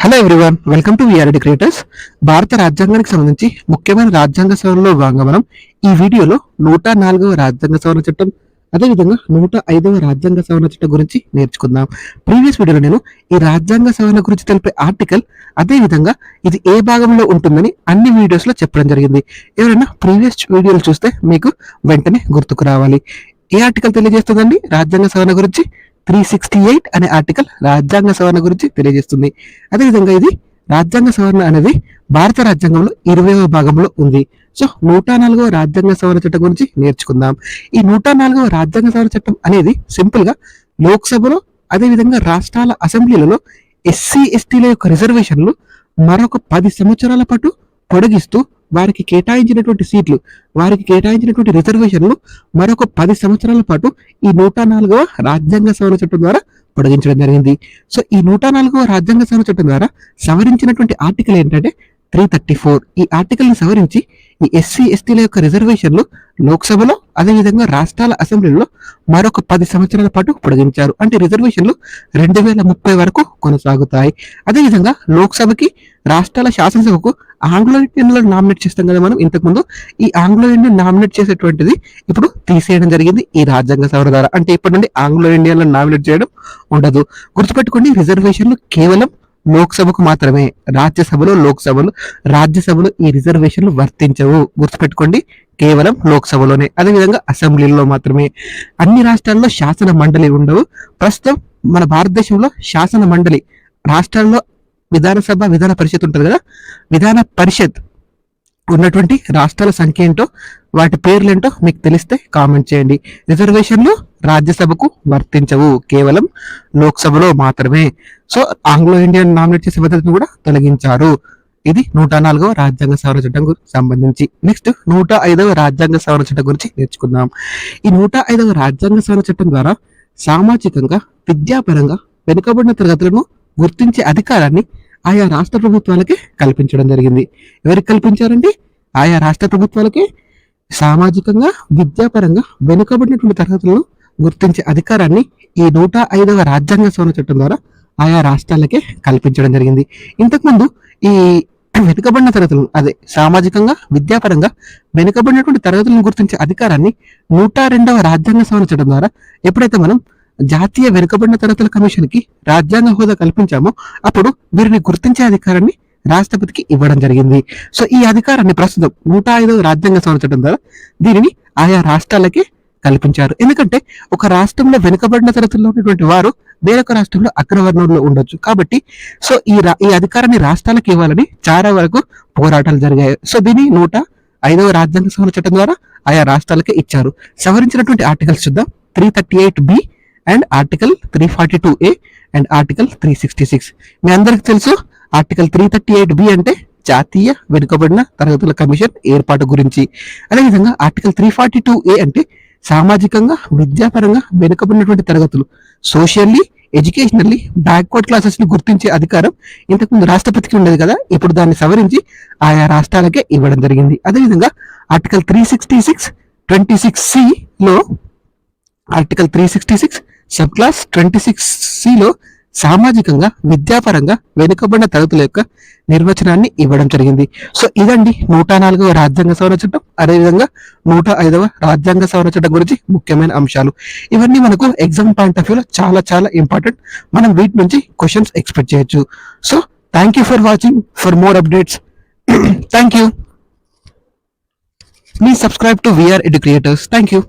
Hello everyone welcome to VRD creators భారత రాజ్యాంగానికి సంబంధించి ముఖ్యమైన రాజ్యాంగ సవరణలో భాగంగా మనం ఈ వీడియోలో నూట నాలుగవ రాజ్యాంగ సవరణ చట్టం అదేవిధంగా నూట ఐదవ రాజ్యాంగ సవరణ చట్టం గురించి నేర్చుకుందాం. ప్రీవియస్ వీడియోలో నేను ఈ రాజ్యాంగ సవరణ గురించి తెలిపే ఆర్టికల్ అదేవిధంగా ఇది ఏ భాగంలో ఉంటుందని అన్ని వీడియోస్లో చెప్పడం జరిగింది. ఎవరైనా ప్రీవియస్ వీడియోలు చూస్తే మీకు వెంటనే గుర్తుకు రావాలి. ఏ ఆర్టికల్ తెలియజేస్తుందండి? రాజ్యాంగ సవరణ గురించి? త్రీ సిక్స్టీ ఎయిట్ అనే ఆర్టికల్ రాజ్యాంగ సవరణ గురించి తెలియజేస్తుంది. అదేవిధంగా ఇది రాజ్యాంగ సవరణ అనేది భారత రాజ్యాంగంలో ఇరవైవ భాగంలో ఉంది. సో నూట నాలుగవ రాజ్యాంగ సవరణ చట్టం గురించి నేర్చుకుందాం. ఈ నూట నాలుగవ రాజ్యాంగ సవరణ చట్టం అనేది సింపుల్గా లోక్సభలో అదేవిధంగా రాష్ట్రాల అసెంబ్లీలలో ఎస్సీ ఎస్టీల యొక్క రిజర్వేషన్లు మరొక పది సంవత్సరాల పాటు పొడిగిస్తూ వారికి కేటాయించినటువంటి సీట్లు వారికి కేటాయించినటువంటి రిజర్వేషన్లు మరొక పది సంవత్సరాల పాటు ఈ నూట నాలుగవ రాజ్యాంగ సవరణ చట్టం ద్వారా పొడిగించడం జరిగింది. సో ఈ నూట నాలుగవ రాజ్యాంగ సవరణ చట్టం ద్వారా సవరించినటువంటి ఆర్టికల్ ఏంటంటే త్రీ థర్టీ ఫోర్ ఈ ఆర్టికల్ని సవరించి ఈ ఎస్సీ ఎస్టీల యొక్క రిజర్వేషన్లు లోక్సభలో అదేవిధంగా రాష్ట్రాల అసెంబ్లీలో మరొక పది సంవత్సరాల పాటు పొడిగించారు. అంటే రిజర్వేషన్లు రెండు వేల ముప్పై వరకు కొనసాగుతాయి. అదేవిధంగా లోక్సభకి రాష్ట్రాల శాసనసభకు ఆంగ్లో ఇండియన్లను నామినేట్ చేస్తాం కదా మనం ఇంతకుముందు. ఈ ఆంగ్లో ఇండియన్ నామినేట్ చేసేటువంటిది ఇప్పుడు తీసేయడం జరిగింది ఈ రాజ్యాంగ సవరణ ద్వారా. అంటే ఇప్పటి నుండి ఆంగ్లో ఇండియన్లను నామినేట్ చేయడం ఉండదు. గుర్తుపెట్టుకోండి రిజర్వేషన్లు కేవలం లోక్సభకు మాత్రమే రాజ్యసభలో లోక్సభలు రాజ్యసభలో ఈ రిజర్వేషన్లు వర్తించవు. గుర్తుపెట్టుకోండి కేవలం లోక్సభలోనే. అదేవిధంగా అసెంబ్లీలో మాత్రమే. అన్ని రాష్ట్రాల్లో శాసన మండలి ఉండవు. ప్రస్తుతం మన భారతదేశంలో శాసన మండలి రాష్ట్రాల్లో విధానసభ విధాన పరిషత్ ఉంటుంది కదా? విధాన పరిషత్ ఉన్నటువంటి రాష్ట్రాల సంఖ్య ఏంటో వాటి పేర్లు ఏంటో మీకు తెలిస్తే కామెంట్ చేయండి. రిజర్వేషన్లు రాజ్యసభకు వర్తించవు కేవలం లోక్సభలో మాత్రమే. సో ఆంగ్లో ఇండియన్ నామినేట్ చేసే పద్ధతిని కూడా తొలగించారు. ఇది నూట నాలుగవ రాజ్యాంగ సవరణ చట్టం సంబంధించి. నెక్స్ట్ నూట ఐదవ రాజ్యాంగ సవరణ చట్టం గురించి నేర్చుకుందాం. ఈ నూట ఐదవ రాజ్యాంగ సవరణ చట్టం ద్వారా సామాజికంగా విద్యాపరంగా వెనుకబడిన తరగతులను గుర్తించే అధికారాన్ని ఆయా రాష్ట్ర ప్రభుత్వాలకే కల్పించడం జరిగింది. ఎవరికి కల్పించారండి? ఆయా రాష్ట్ర ప్రభుత్వాలకే సామాజికంగా విద్యాపరంగా వెనుకబడినటువంటి తరగతులను గుర్తించే అధికారాన్ని ఈ నూట ఐదవ రాజ్యాంగ సవరణ చట్టం ద్వారా ఆయా రాష్ట్రాలకే కల్పించడం జరిగింది. ఇంతకుముందు ఈ వెనుకబడిన తరగతులను అదే సామాజికంగా విద్యాపరంగా వెనుకబడినటువంటి తరగతులను గుర్తించే అధికారాన్ని నూట రెండవ రాజ్యాంగ సవరణ చట్టం ద్వారా ఎప్పుడైతే మనం జాతీయ వెనుకబడిన తరగతుల కమిషన్కి రాజ్యాంగ హోదా కల్పించామో అప్పుడు వీరిని గుర్తించే అధికారాన్ని రాష్ట్రపతికి ఇవ్వడం జరిగింది. సో ఈ అధికారాన్ని ప్రస్తుతం నూట ఐదవ రాజ్యాంగ సంవత్సరం చట్టం ద్వారా దీనిని ఆయా రాష్ట్రాలకి కల్పించారు. ఎందుకంటే ఒక రాష్ట్రంలో వెనుకబడిన తరగతుల్లో ఉన్నటువంటి వారు వేరొక రాష్ట్రంలో అగ్రవర్ణంలో ఉండొచ్చు. కాబట్టి సో ఈ రా- ఈ అధికారాన్ని రాష్ట్రాలకు ఇవ్వాలని చాలా వరకు పోరాటాలు జరిగాయి. సో దీని నూట ఐదవ రాజ్యాంగ సవరణ చట్టం ద్వారా ఆయా రాష్ట్రాలకే ఇచ్చారు. సవరించినటువంటి ఆర్టికల్స్ చూద్దాం. Three thirty eight B and article three forty two A and article three sixty six మీ అందరికి తెలుసు article three thirty eight B అంటే జాతీయ వెనుకబడిన తరగతుల కమిషన్ ఏర్పాటు గురించి. అదేవిధంగా article three forty two A అంటే సామాజికంగా విద్యాపరంగా వెనుకబడినటువంటి తరగతులు. సోషల్లీ ఎడ్యుకేషనల్లీ బ్యాక్వర్డ్ క్లాసెస్ని గుర్తించే అధికారం ఇంతకుముందు రాష్ట్రపతికి ఉండేది కదా ఇప్పుడు దాన్ని సవరించి ఆయా రాష్ట్రాలకే ఇవ్వడం జరిగింది. అదేవిధంగా article three sixty six twenty six C లో article three sixty six sub clause twenty six సిలో సామాజికంగా విద్యాపరంగా వెనుకబడిన తరగతుల యొక్క నిర్వచనాన్ని ఇవ్వడం జరిగింది. సో ఇదండి నూట నాలుగవ రాజ్యాంగ సవరణ చట్టం. అదేవిధంగా నూట ఐదవ రాజ్యాంగ సవరణ చట్టం గురించి ముఖ్యమైన అంశాలు. ఇవన్నీ మనకు ఎగ్జామ్ పాయింట్ ఆఫ్ వ్యూలో చాలా చాలా ఇంపార్టెంట్ మనం వీటి నుంచి క్వశ్చన్స్ ఎక్స్పెక్ట్ చేయొచ్చు. So thank you for watching for more updates thank you please subscribe to VR educreators thank you